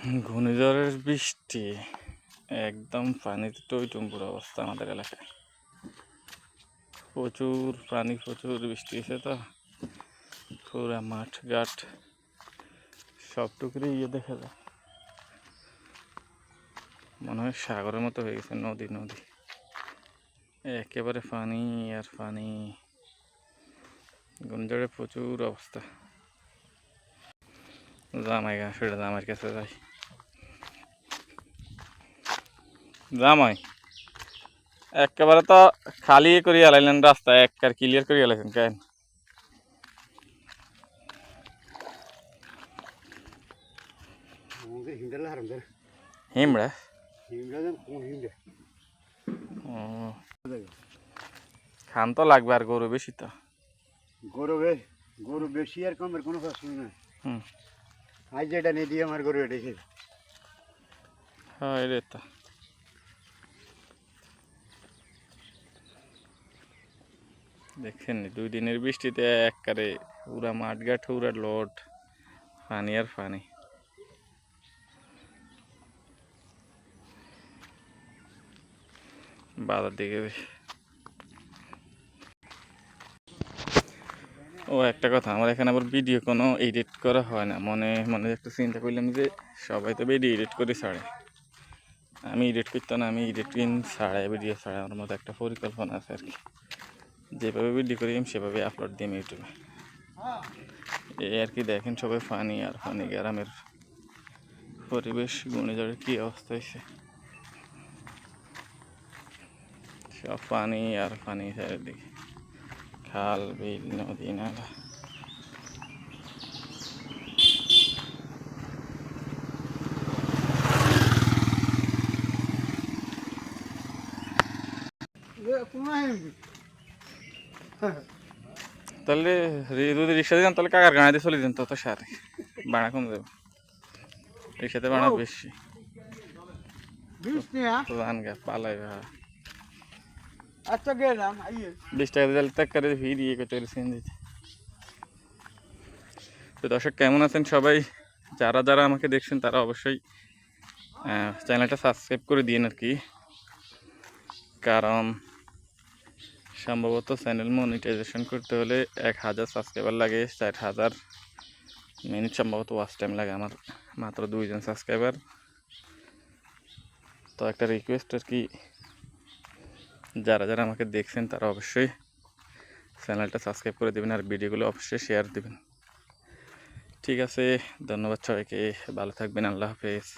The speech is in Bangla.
ঘূর্ণিঝড়ের বৃষ্টি, একদম পানিতে টইটুম্বুর অবস্থা আমাদের এলাকায় প্রচুর পানি, প্রচুর বৃষ্টি হয়েছে তো। পুরা মাঠ, ঘাট, সবটুকুরই ইয়ে দেখা যায়। মনে হয় সাগরের মতো হয়ে গেছে নদী নদী। একেবারে পানি আর পানি। ঘূর্ণিঝড়ে প্রচুর অবস্থা। জামাই গা, সেটা জামাইয়ের কাছে যাই। জামাই। একেবারে তো খালি করিয়া লাইলেন রাস্তা একবার ক্লিয়ার করিয়া লাইছেন কেন? হিমড়া? খান তো লাগবে আর গরু বেশি তো। গরু গরু বেশি আর কমের কোনো প্রশ্ন নাই। হুম। আজ যেটা নিয়ে দিয়ে আমার গরু এটা হয় রে দেখছেন দুই দিনের বৃষ্টিতে একবারে পুরা মাঠঘাট পুরা লোড পানি আর পানি। বাজার দিকে ও, একটা কথা, আমার এখানে আবার ভিডিও কোনো এডিট করা হয় না। মনে মনে একটা চিন্তা করলাম যে সবাই তো ভিডিও এডিট করে ছাড়ে। আমি এডিট করতাম না, আমি এডিটিং ছাড়াই, ভিডিও ছাড়াই, আমার মতো একটা পরিকল্পনা আছে আর কি। যেভাবে ভিডিও করি আমি, সেভাবে আপলোড দিই ইউটিউবে এই আর কি দেখেন সবাই ফানি আর ফানি গ্রামের পরিবেশ, ঘূর্ণিঝড়ের কী অবস্থা হয়েছে। সব পানি আর পানি চারিদিকে। খাল, বিল, নদী, নালা। তাহলে রি- যদি রিক্সা দিতাম তাহলে কাকার গাড়িতে চলে দিতাম তত সারে। ভাড়া কম যাবে রিক্সাতে ভাড়া বেশি। পালাই ভাড়া আচ্ছা গেলাম বিশ টাকা দিলে তাক করে ভিড় ইয়ে করতে দিতে। তো দর্শক কেমন আছেন সবাই? যারা যারা আমাকে দেখছেন তারা অবশ্যই চ্যানেলটা সাবস্ক্রাইব করে দিন আর কি। কারণ সম্ভবত চ্যানেল মনিটাইজেশন করতে হলে এক হাজার সাবস্ক্রাইবার লাগে, চার হাজার মিনিট সম্ভবত ওয়াচ টাইম লাগে আমার, মাত্র দুইজন সাবস্ক্রাইবার। তো একটা রিকোয়েস্ট আর কি, যারা যারা আমাকে দেখছেন তারা অবশ্যই চ্যানেলটা সাবস্ক্রাইব করে দেবেন আর ভিডিওগুলো অবশ্যই শেয়ার দেবেন। ঠিক আছে, ধন্যবাদ সবাইকে, ভালো থাকবেন, আল্লাহ হাফেজ।